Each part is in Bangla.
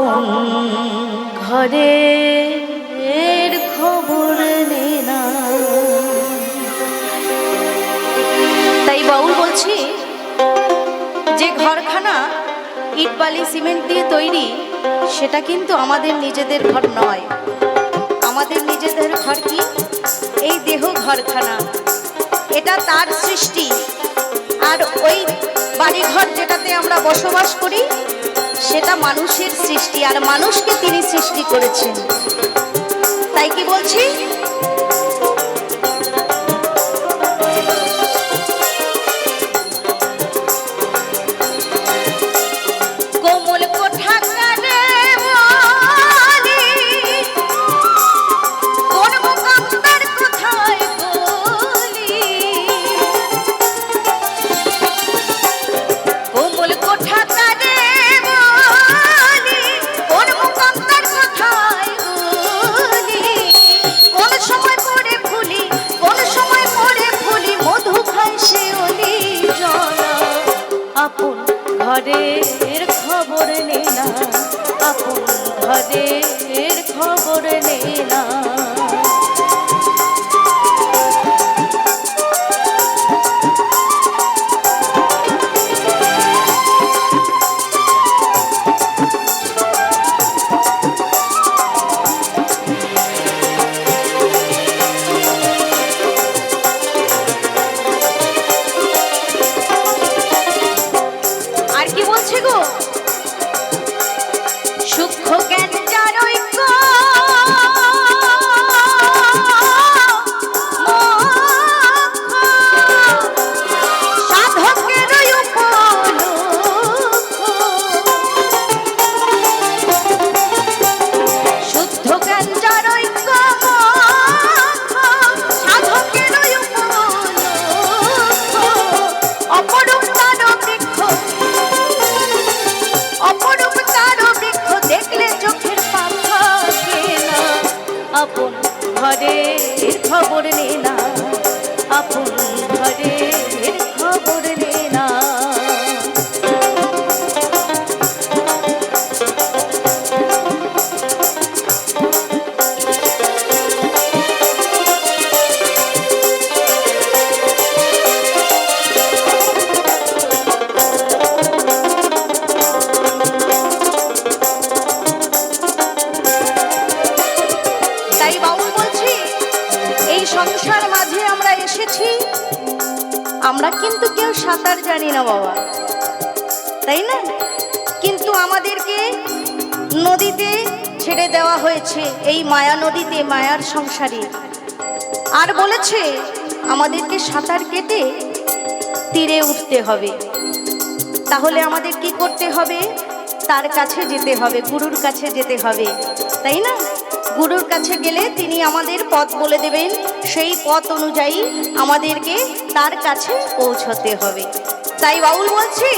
আপন ঘরের খবর না তাই বাউল বলছি, যে ঘরখানা ইট বালি সিমেন্ট দিয়ে তৈরি, সেটা কিন্তু আমাদের নিজেদের ঘর নয়। আমাদের নিজেদের ঘর কি? এই দেহ ঘরখানা। এটা তার সৃষ্টি। আর ওই বাড়িঘর যেটাতে আমরা বসবাস করি, সেটা মানুষের সৃষ্টি, আর মানুষকে তিনি সৃষ্টি করেছেন। তাই কি বলছি? আপন ঘরের খবর নে না আপন ঘরের খবর নে না। আপন ঘরে খবর নে না। আপন ঘরের সংসার মাঝে আমরা এসেছি। আমরা কিন্তু কেউ সাঁতার জানি না, বাবা। তাই না? কিন্তু আমাদেরকে নদীতে ছেড়ে দেওয়া হয়েছে, এই মায়া নদীতে, মায়ার সংসারে। আর বলেছে, আমাদেরকে সাঁতার কেটে তীরে উঠতে হবে। তাহলে আমাদের কি করতে হবে? তার কাছে যেতে হবে, গুরুর কাছে যেতে হবে। তাই না? গুরুর কাছে গেলে তিনি আমাদের পথ বলে দেবেন। সেই পথ অনুযায়ী আমাদেরকে তার কাছে পৌঁছতে হবে। তাই বাউল বলছি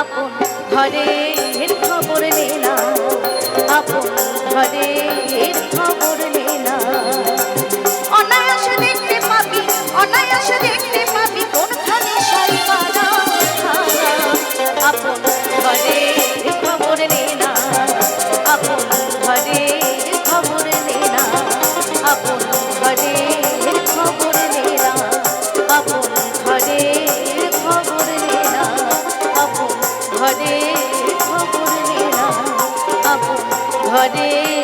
আপন ঘরের খবর নিলাম আপন ঘরের খবর নে ঘরে